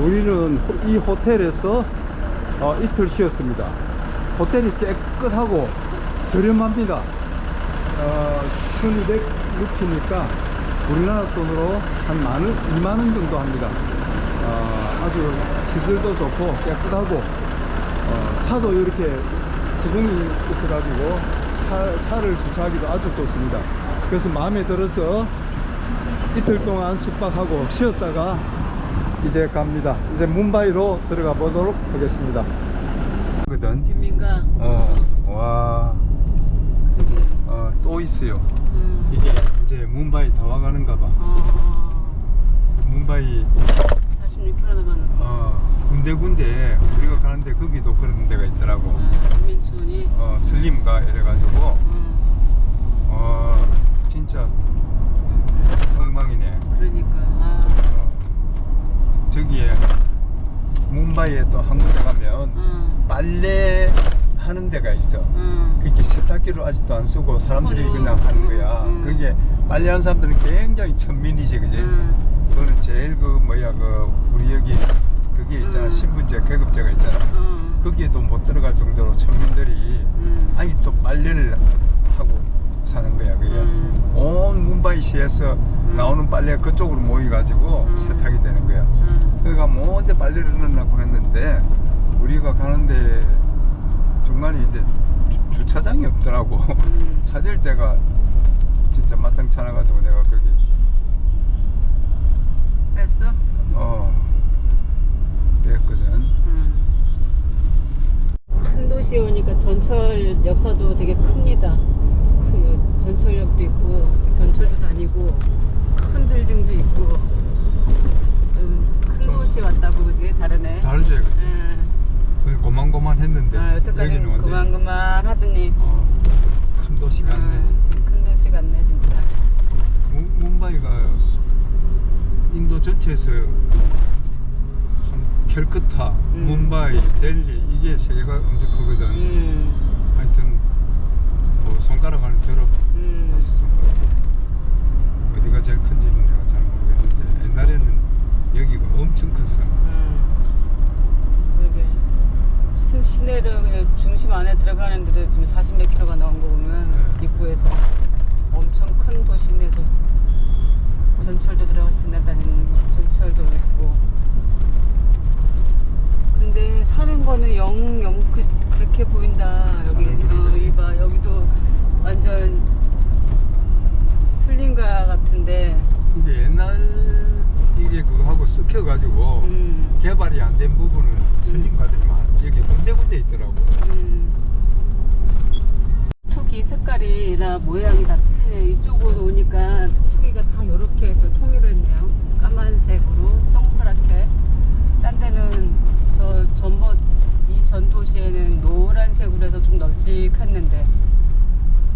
우리는 호- 이 호텔에서 어, 이틀 쉬었습니다. 호텔이 깨끗하고 저렴합니다. 어, 1200루피니까 우리나라 돈으로 한 만원, 2만원 정도 합니다. 어, 아주 시설도 좋고 깨끗하고 어, 차도 이렇게 지붕이 있어 가지고 차, 차를 주차하기도 아주 좋습니다. 그래서 마음에 들어서 이틀 동안 숙박하고 쉬었다가 이제 갑니다. 이제 문바이로 들어가 보도록 하겠습니다. 거든. 빈민가. 어, 와, 그러게. 어, 또 있어요. 음. 이게 이제 문바이 다 와가는가 봐. 어. 문바이 46km 남았는데. 어, 군데군데 우리가 가는데 거기도 그런 데가 있더라고. 아, 민촌이. 어, 슬림가 이래가지고 음. 어, 진짜 엉망이네. 그러니까. 아. 어, 저기에 문바이에 또 한 군데 가면 음. 빨래 하는 데가 있어. 음. 그게 세탁기로 아직도 안 쓰고 사람들이 손으로. 그냥 하는 거야. 음. 그게 빨래하는 사람들은 굉장히 천민이지, 그지? 음. 그거는 제일 그 뭐야 그 우리 여기 그게 있잖아 음. 신분제 계급제가 있잖아. 음. 거기에도 못 들어갈 정도로 천민들이 음. 아니 또 빨래를 하고 사는 거야 그게 음. 온 문바이시에서 나오는 빨래가 그쪽으로 모여가지고 음. 세탁이 되는 거야 음. 그러니까 뭔데 빨래를 넣으려고 했는데 우리가 가는데 중간에 이제 주, 차장이 없더라고 음. 찾을 때가 진짜 마땅찮아가지고 내가 거기 뺐어? 어 뺐거든 음. 큰 도시에 오니까 전철 역사도 되게 큽니다. 그 전철역도 있고 전철도 다니고 큰 빌딩도 있고 좀큰 좀- 도시 왔다고 그지 다르네. 다르지 그지 응. 거기 고만고만했는데 아, 여태까지 여기는 완전 그만그만 하더니 어, 큰 도시 같네 음, 큰 도시 같네 진짜. 문- 문바이가 인도 전체에서 한 캘커타, 음. 문바이, 델리 이게 세계가 엄청 크거든. 음. 하여튼 뭐 손가락 안에 들어 음. 봤어. 어디가 제일 큰지는 내가 잘 모르겠는데 옛날에는 여기가 엄청 컸어. 음. 그러게. 시- 시내를 그냥 중심 안에 들어가는데도 지금 40몇 킬로가 나온 거 보면 네. 입구에서 엄청 큰 도시인데도 전철도 들어가 지나다니는 전철도 있고 근데 사는 거는 영, 영 그, 그렇게 보인다 여기 사는 어. 이봐 여기도 완전 슬림가 같은데 이게 옛날 이게 그거 하고 섞여가지고 음. 개발이 안 된 부분은 슬림 가들이 많아. 여기 군데군데 있더라고. 음. 툭툭이 색깔이나 모양이 다 틀려요. 이쪽으로 오니까 툭툭이가 다 이렇게 또 통일을 했네요. 까만색으로 동그랗게. 딴 데는 저 전번 이 전도시에는 노란색으로 해서 좀 널찍했는데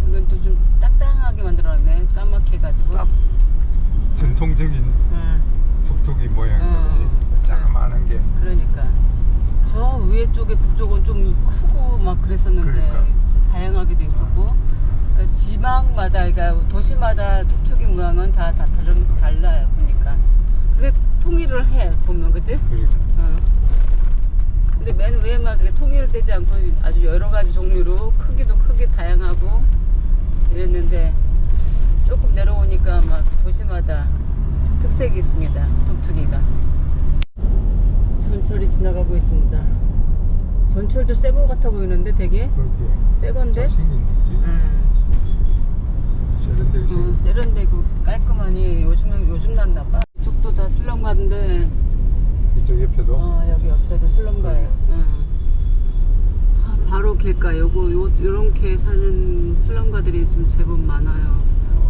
이건 또좀 땅땅하게 만들어놨네. 까맣게 해가지고. 딱 전통적인 음. 툭툭이 모양이지. 음. 자그마한 게. 그러니까 저 위에 쪽에 북쪽은 좀 크고 막 그랬었는데 그러니까. 다양하게도 있었고 그러니까 지방마다 그러니까 도시마다 툭툭이 모양은 다, 다 다른, 달라요 보니까 근데 통일을 해 보면 그지? 그리고 어. 근데 맨 위에만 그게 통일되지 않고 아주 여러 가지 종류로 크기도 크게 다양하고 이랬는데 조금 내려오니까 막 도시마다 특색이 있습니다. 툭툭이가. 전철이 지나가고 있습니다. 전철도 새 거 같아 보이는데 되게 새 건데? 응. 세련되게 응, 생긴. 세련되고 깔끔하니 요즘은 요즘 났나 봐. 이쪽도 다 슬럼가인데 이쪽 옆에도. 어, 여기 옆에도 슬럼가예요. 응. 아, 바로 길가 요거 요 요렇게 사는 슬럼가들이 좀 제법 많아요.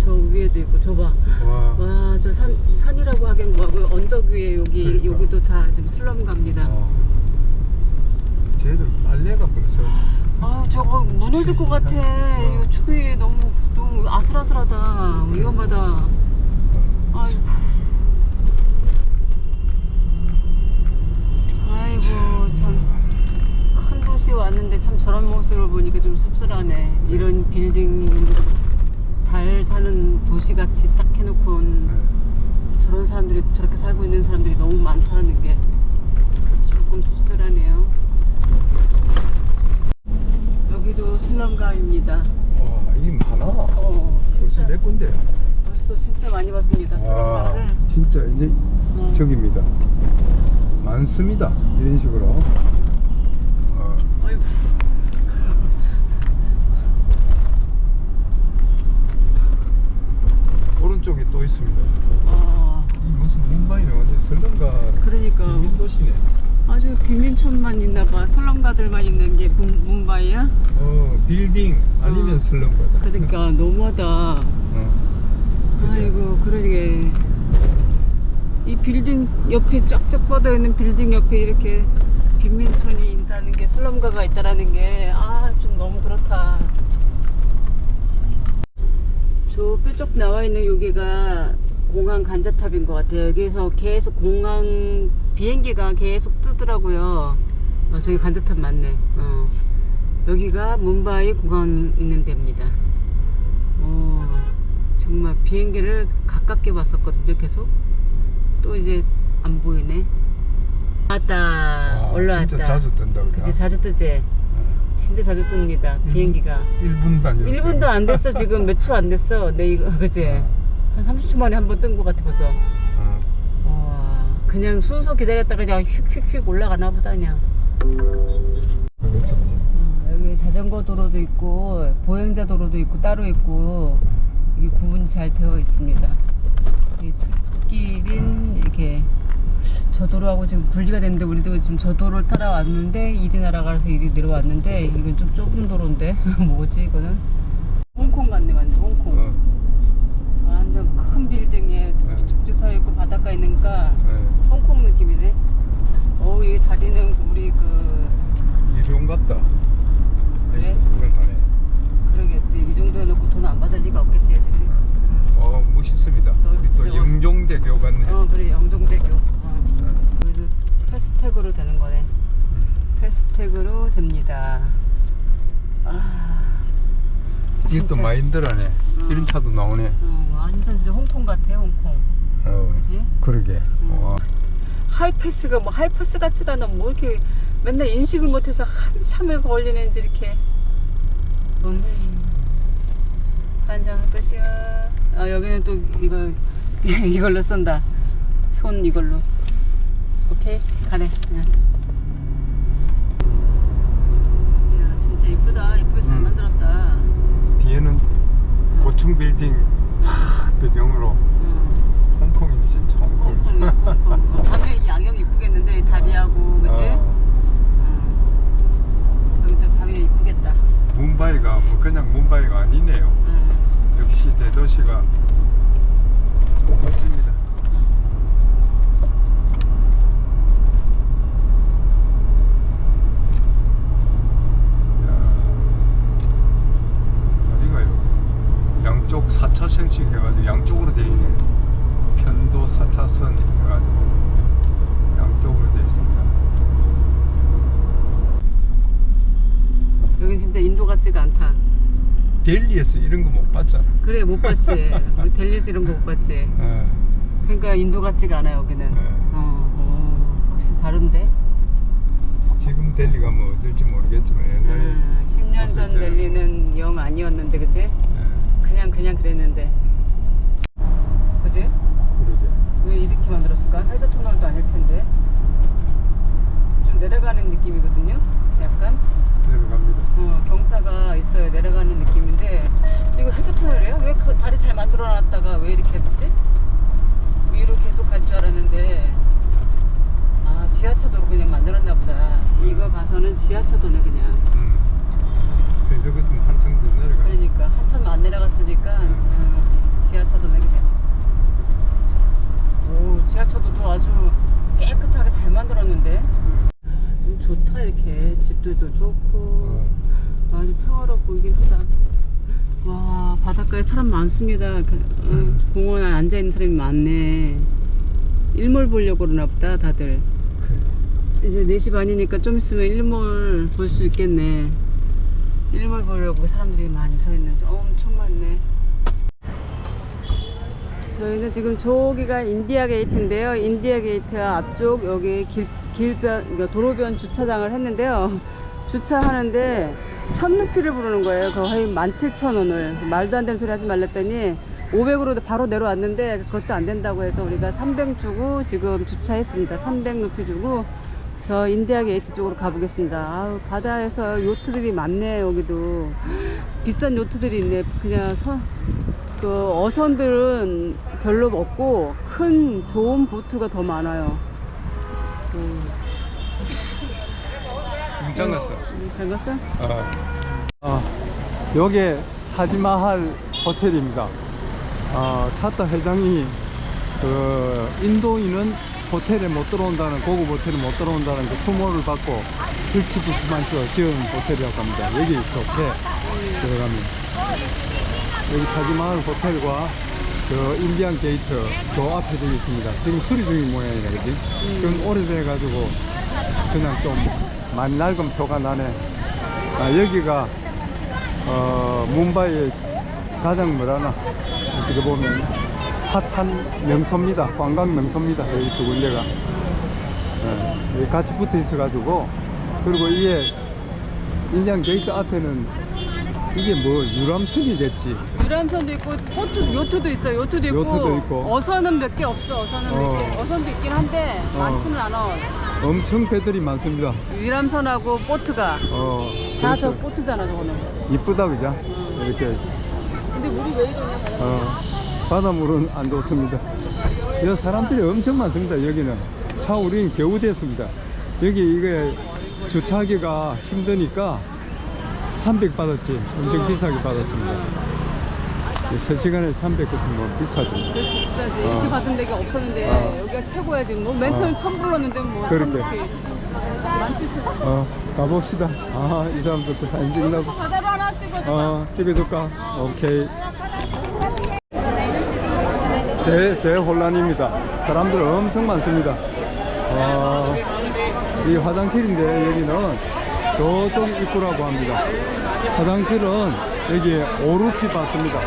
저 위에도 있고 저봐. 와. 와, 저 산, 산이라고 하긴 뭐하고 언덕 위에 여기, 그러니까. 여기도 다 지금 슬럼가입니다. 어. 쟤들 빨래가 벌써 아우, 저거 무너질 것 같아. 어. 이거 축이 너무, 너무 아슬아슬하다. 위험하다. 아이고. 아이고, 참. 큰 도시 왔는데 참 저런 모습을 보니까 좀 씁쓸하네. 이런 빌딩, 잘 사는 도시같이 딱 해놓고 온 네. 저런 사람들이 저렇게 살고 있는 사람들이 너무 많다는 게 조금 씁쓸하네요. 여기도 슬럼가입니다. 와, 이 많아. 어, 벌써 몇 군데야. 벌써 진짜 많이 봤습니다. 슬럼가를. 진짜 이제 어. 저기입니다. 많습니다. 이런 식으로. 어. 아이고. 오른쪽에 또 있습니다. 아, 이 무슨 문바이는 완전 설렁가 그러니까 민도시네. 아주 비민촌만 있나 봐. 설렁가들만 있는 게 문, 문바이야? 어, 빌딩 아니면 어. 설렁가다. 그러니까 너무하다. 어. 아이고 그러게 이 빌딩 옆에 쫙쫙 뻗어 있는 빌딩 옆에 이렇게 빈민촌이 있다는 게 슬럼가가 있다라는 게 아 좀 너무 그렇다. 저 뾰족 나와 있는 여기가 공항 간자탑인 것 같아요. 여기서 계속 공항 비행기가 계속 뜨더라고요. 어, 저기 간자탑 맞네. 어. 여기가 문바이 공항 있는 데입니다. 어, 정말 비행기를 가깝게 봤었거든요, 계속. 또 이제 안 보이네. 왔다, 와, 올라왔다. 진짜 자주 뜬다 그죠? 그치, 자주 뜨지? 진짜 자주 뜹니다, 비행기가. 1분 단위. 1분도 안 됐어, 지금 몇 초 안 됐어. 내 이거, 그치? 한 30초 만에 한 번 뜬 것 같아, 벌써. 어. 와, 그냥 순서 기다렸다가 그냥 휙휙휙 올라가나 보다, 그냥. 그랬어, 그지? 어, 여기 자전거 도로도 있고 보행자 도로도 있고 따로 있고 이게 구분이 잘 되어 있습니다. 이 찻길인 이렇게 저 도로하고 지금 분리가 됐는데 우리도 지금 저 도로를 따라왔는데 이리 날아가서 이리 내려왔는데 이건 좀 좁은 도로인데 뭐지 이거는? 홍콩 같네 완전 홍콩. 어. 완전 큰 빌딩에 네. 쭉쭉 서 있고 바닷가 있으니까 네. 홍콩 느낌이네. 어이 다리는 우리 그 일용 같다. 그래? 그걸 하네. 그러겠지. 이 정도 해놓고 돈 안 받을 리가 없겠지, 애들이. 응. 어, 멋있습니다. 너 우리 또 영종대교 같네. 어, 그래, 영종대교. 패스트택으로 되는 거네. 음. 패스트택으로 됩니다. 아. 이게 또 진짜. 마인드라네. 어. 이런 차도 나오네. 어, 완전 진짜 홍콩 같아, 홍콩. 어, 그지? 그러게. 음. 와. 하이패스가 뭐 하이패스 같지가 않아. 뭐 이렇게 맨날 인식을 못해서 한참을 걸리는지 이렇게. 음. 한장 끝이야. 아 여기는 또 이거 이걸로 쓴다. 손 이걸로. 오케이 가래. 응. 야 진짜 이쁘다. 이쁘게 잘 음. 만들었다. 뒤에는 고층 빌딩 팍 배경으로 응. 홍콩이네 진짜 홍콩. 홍콩. 어, 밤에 이 야경 이쁘겠는데 이 다리하고 그지? 어, 응. 여기도 밤에 이쁘겠다. 문바이가 뭐 그냥 문바이가 아니네요. 응. 역시 대도시가 좀 멋집니다. 야, 어디가요? 양쪽 4차선씩 해가지고 양쪽으로 돼 있네. 편도 4차선 해가지고 양쪽으로 돼 있습니다. 여긴 진짜 인도 같지가 않다. 델리에서 이런 거 못 봤잖아. 그래 못 봤지. 우리 델리에서 이런 거 못 봤지. 어, 그러니까 인도 같지가 않아 여기는. 네. 어, 어, 확실히 다른데. 지금 델리 가면 어떨지 모르겠지만 옛날에 음, 10년 전 봤을 때. 델리는 영 아니었는데 그지? 예, 그냥 그냥 그랬는데. 그지? 그러게. 왜 이렇게 만들었을까? 해저 터널도 아닐 텐데. 좀 내려가는 느낌이거든요. 약간. 내려갑니다. 어, 경사가 있어요. 내려가는 느낌인데 해저 터널이에요? 왜 그 다리 잘 만들어 놨다가 왜 이렇게 됐지? 위로 계속 갈 줄 알았는데 아 지하차도로 그냥 만들었나 보다. 이거 봐서는 지하차도네 그냥. 음. 그래서 그때 한참 더 내려가. 그러니까 한참 안 내려갔으니까 음, 지하차도네 그냥. 오 지하차도도 아주 깨끗하게 잘 만들었는데. 음. 좀 좋다 이렇게 집들도 좋고. 어, 아주 평화롭고 이긴 하다. 와 바닷가에 사람 많습니다. 그, 어, 공원에 앉아 있는 사람이 많네. 일몰 보려고 그러나 보다 다들. 그래. 이제 4시 반이니까 좀 있으면 일몰 볼 수 있겠네. 일몰 보려고 사람들이 많이 서 있는데 엄청 많네. 저희는 지금 저기가 인디아 게이트인데요. 인디아 게이트 앞쪽 여기 길, 길변, 그러니까 도로변 주차장을 했는데요. 주차하는데 천 루피를 부르는 거예요. 거의 17,000원을. 말도 안 되는 소리 하지 말랬더니 500으로 바로 내려왔는데 그것도 안 된다고 해서 우리가 300 주고 지금 주차했습니다. 300 루피 주고 저 인디아 게이트 쪽으로 가보겠습니다. 아우, 바다에서 요트들이 많네, 여기도. 비싼 요트들이 있네. 그냥 서, 그 어선들은 별로 없고 큰 좋은 보트가 더 많아요. 음, 문 장 났어. 잘 갔어? 어. 어, 요게 타지마할 호텔입니다. 어, 타타 회장이 그 인도인은 호텔에 못 들어온다는 고급 호텔에 못 들어온다는 그 수모를 받고 질치부추만서 지은 호텔이라고 합니다. 여기 좋게 들어가면 여기 타지마할 호텔과 그 인디안 게이트 저 앞에 되어 있습니다. 지금 수리 중인 모양이네, 그지? 좀 오래돼 가지고 그냥 좀 많이 낡은 표가 나네. 아, 여기가 어, 뭄바이의 가장 뭐라나 어떻게 보면 핫한 명소입니다. 관광 명소입니다. 여기 두 군데가 예, 여기 같이 붙어 있어 가지고 그리고 이게 인디안 게이트 앞에는 이게 뭐 유람선이겠지. 유람선도 있고 보트 요트도 있어요. 요트도 있고, 요트도 있고. 어선은 몇 개 없어. 어선은 몇 어. 개. 어선도 있긴 한데 어. 많지는 않아. 엄청 배들이 많습니다. 유람선하고 보트가 어, 다 저 그래서 보트잖아 저거는. 이쁘다 그죠? 이렇게 근데 물이 왜 이러냐? 어, 바닷물은 안 좋습니다. 저 사람들이 엄청 많습니다. 여기는 차 우린 겨우 됐습니다. 여기 이게 주차하기가 힘드니까 300 받았지. 엄청 비싸게 받았습니다. 3시간에 300 같은 거 비싸죠. 그렇지 비싸지. 어. 이렇게 받은 데가 없었는데 어. 여기가 최고야 지금. 뭐 맨 처음 어. 처음 불렀는데 뭐. 원. 어, 가봅시다. 아, 이 사람들도 사진 찍으려고. 바다로 하나 찍어줘. 어, 찍어줄까? 오케이. 대, 대혼란입니다. 사람들 엄청 많습니다. 어, 이 화장실인데 여기는 저쪽 입구라고 합니다. 화장실은 여기 5루피 받습니다.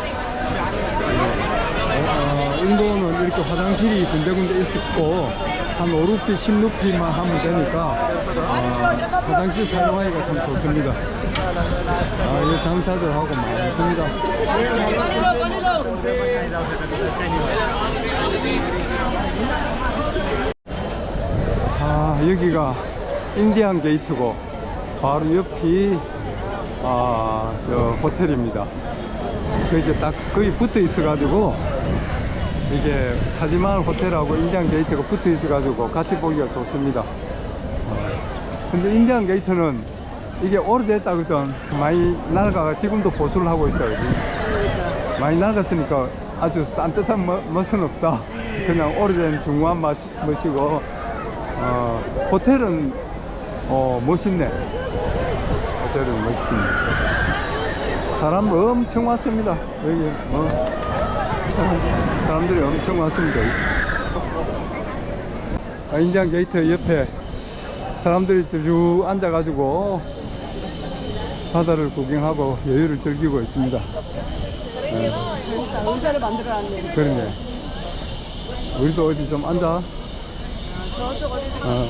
인도는 이렇게 화장실이 군데군데 있었고 한 5루피, 10루피만 하면 되니까 어, 화장실 사용하기가 참 좋습니다. 아, 이 장사들하고 많습니다. 아, 여기가 인디안 게이트고 바로 옆이 아, 저 호텔입니다. 그 이제 딱 거기 붙어 있어 가지고 이게 타지마할 호텔하고 인디안 게이트가 붙어 있어가지고 같이 보기가 좋습니다. 어, 근데 인디안 게이트는 이게 오래됐다거든. 많이 낡아가 지금도 보수를 하고 있다. 그지? 많이 낡았으니까 아주 산뜻한 멋, 멋은 없다. 그냥 오래된 중후한 맛, 멋이고, 어, 호텔은, 어, 멋있네. 호텔은 멋있습니다. 사람 엄청 왔습니다. 여기, 어, 사람들이 엄청 왔습니다. 아, 인디안 게이트 옆에 사람들이 쭉 앉아가지고 바다를 구경하고 여유를 즐기고 있습니다. 네, 의자를 만들어놨네. 그러네. 우리도 어디 좀 앉아. 저쪽 어디 어,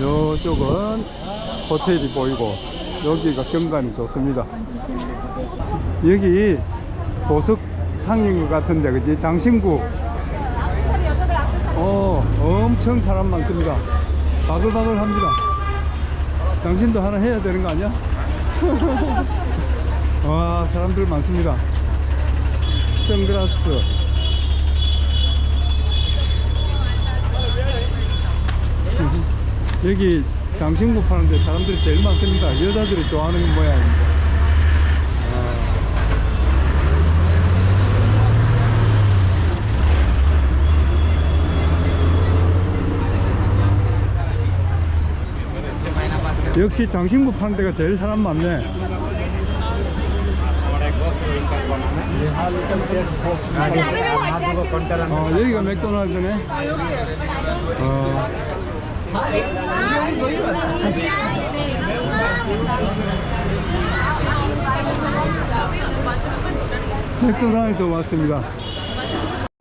요쪽은 호텔이 보이고 여기가 경관이 좋습니다. 여기 보석 상인 것 같은데 그지 장신구. 어 엄청 사람 많습니다. 바글바글합니다. 당신도 하나 해야 되는 거 아니야? 와 사람들 많습니다. 선글라스. 여기 장신구 파는데 사람들이 제일 많습니다. 여자들이 좋아하는 모양입니다. 역시 장신구 파는 데가 제일 사람 많네. 어, 여기가 맥도날드네. 어, 맥도날드 왔습니다.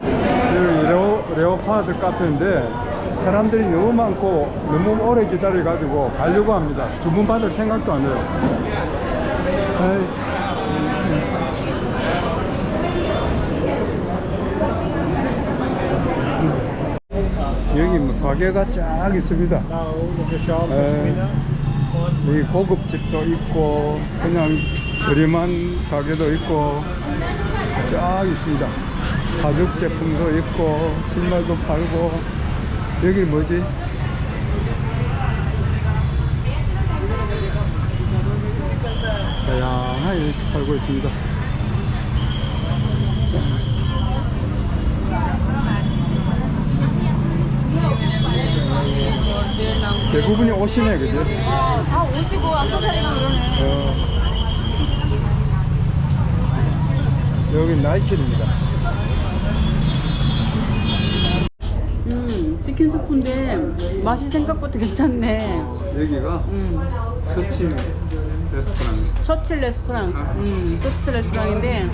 여기 레오, 레오파드 카페인데 사람들이 너무 많고 너무 오래 기다려가지고 가려고 합니다. 주문 받을 생각도 안 해요. 아이, 여기 뭐 가게가 쫙 있습니다. 에, 여기 고급집도 있고 그냥 저렴한 가게도 있고 쫙 있습니다. 가죽 제품도 있고 신발도 팔고 여기 뭐지? 다양하게 이렇게 팔고 있습니다. 대부분이 옷이네, 그지? 어, 다 오시고 악세사리랑 그러네. 어. 여기 나이킬입니다. 치킨 스프인데 맛이 생각보다 괜찮네. 여기가 음, 서침 레스토랑. 처칠 레스토랑. 음, 처칠 레스토랑인데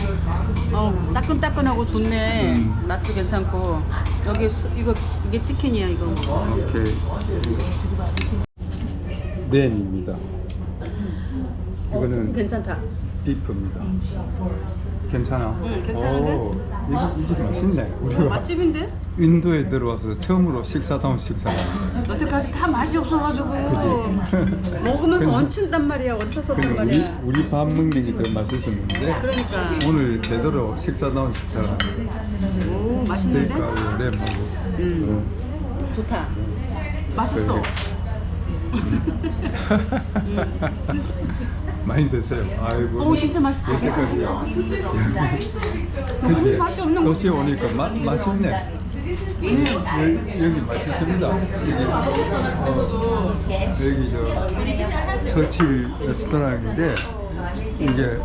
어, 따끈따끈하고 좋네. 음. 맛도 괜찮고. 여기 수- 이거 이게 치킨이야 이거. 오케이. 렌입니다. 어, 이거는 괜찮다. 비프입니다. 괜찮아? 응, 괜찮은데? 오, 이집 맛있네. 우리가 맛집인데? 인도에 들어와서 처음으로 식사다운 식사. 여태까지 다 맛이 없어가지고 먹으면서 그냥- 얹힌단 말이야 얹혀서 그냥 먹단 우리 말이야 우리 밥 먹는 게더 맛있었는데 그러니까 오늘 제대로 식사다운 식사를. 오 맛있는데? 스테이크하고 랩하고. 음 좋다 맛있어 많이 드세요. 아이고. 오 진짜 맛있어 여기까지요. 너무 근데 맛이 없는 거 도시에 오니까 마, 맛있네. 음. 여기, 여기 맛있습니다. 여기, 어, 여기 저 처칠 레스토랑인데 이게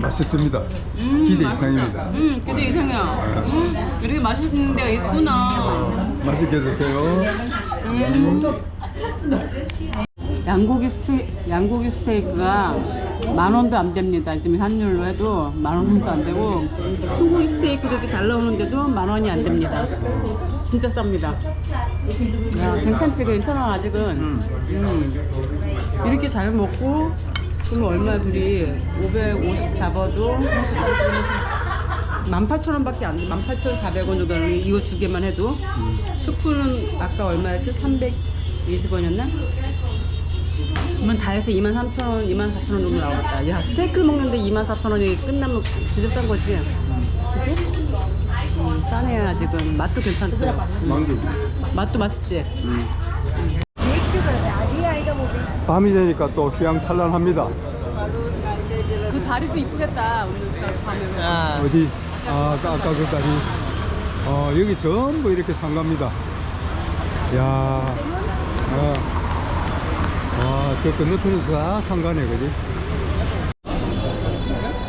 맛있습니다. 기대 이상입니다. 음 기대 이상이야 음 이렇게 맛있는 데가 있구나 맛있게 드세요. 음. 양고기 스테 양고기 스테이크가 만 원도 안 됩니다. 지금 환율로 해도 만 원도 안 되고 소고기 스테이크도 이렇게 잘 나오는데도 만 원이 안 됩니다. 진짜 쌉니다. 야 괜찮지 괜찮아 아직은. 음. 이렇게 잘 먹고 그럼 얼마 둘이 550 잡아도 18,000원밖에 안 돼. 18,400원 정도 하는 이거 두 개만 해도 스프는 아까 얼마였지? 320원이었나? 그러면 다 해서 23,000원, 24,000원 정도 나왔다. 야, 스테이크를 먹는데 24,000원이 끝나면 진짜 싼 거지. 그치? 음, 싸네요, 지금. 맛도 괜찮고. 음, 만두. 맛도 맛있지? 밤이 되니까 또 휘황찬란합니다. 그 다리도 이쁘겠다, 오늘 밤에. 어디? 아, 아까, 아까 그 다리. 어, 여기 전부 이렇게 상가입니다. 야 어. 와, 저 건너편에서 다 상가네, 그지?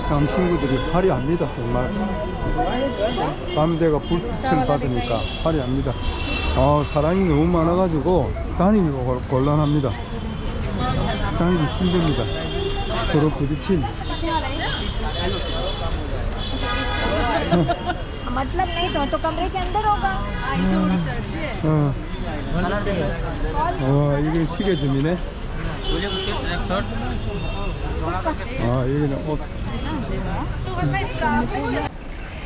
참 친구들이 화려합니다, 정말. 밤대가 불빛을 받으니까 화려합니다. 어, 사람이 너무 많아가지고 다니기 곤- 곤란합니다. 다니기 힘듭니다. 서로 부딪힌. मतलब नहीं समझ तो कमरे के अंदर होगा 아, 이쪽으로 있 어. 어, 이게 시계점이네. 아, 여기는 옷.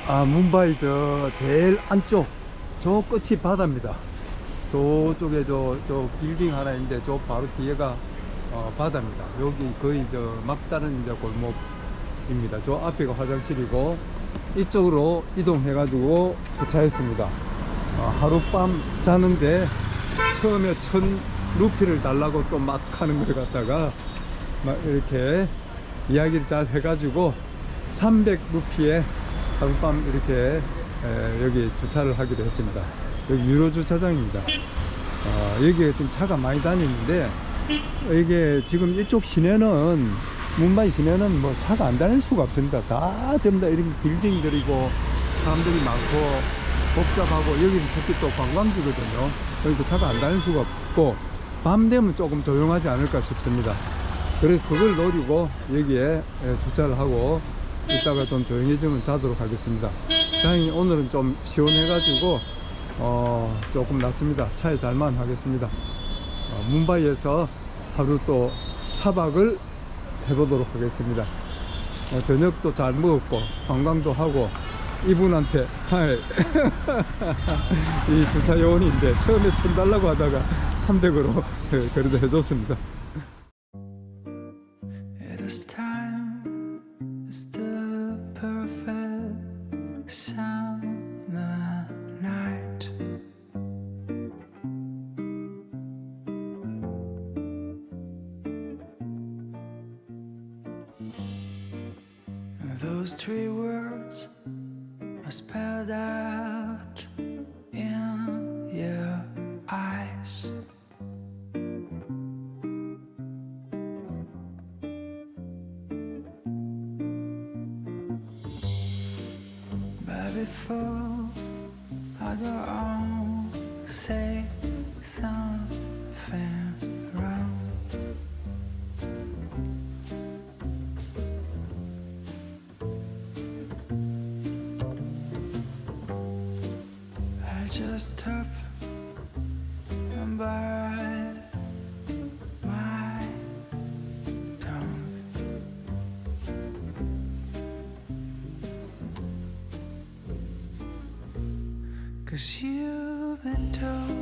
아, 뭄바이 저 제일 안쪽, 저 끝이 바다입니다. 저쪽에 저, 저 빌딩 하나 있는데 저 바로 뒤에가 어, 바다입니다. 여기 거의 저 막다른 이제 골목입니다. 저 앞에가 화장실이고 이쪽으로 이동해가지고 주차했습니다. 어, 하룻밤 자는데 처음에 천 루피를 달라고 또 막 하는 걸 갖다가 막 이렇게 이야기를 잘 해가지고 300 루피에 하룻밤 이렇게 에, 여기 주차를 하기로 했습니다. 여기 유로 주차장입니다. 어, 여기에 지금 차가 많이 다니는데 이게 지금 이쪽 시내는 문바이 시내는 뭐 차가 안 다닐 수가 없습니다. 다 전부 다 이런 빌딩들이고 사람들이 많고 복잡하고 여기는 특히 또 관광지거든요. 여기도 차가 안 다닐 수가 없고 밤 되면 조금 조용하지 않을까 싶습니다. 그래서 그걸 노리고 여기에 예, 주차를 하고 이따가 좀 조용해지면 자도록 하겠습니다. 다행히 오늘은 좀 시원해 가지고 어, 조금 낫습니다. 차에 잘만 하겠습니다. 어, 문바이에서 하루 또 차박을 해보도록 하겠습니다. 어, 저녁도 잘 먹었고 관광도 하고 이분한테 할이 주차 요원인데 처음에 천 달라고 하다가 300으로 그래도 해줬습니다. Those three words spelled out Cause you've been told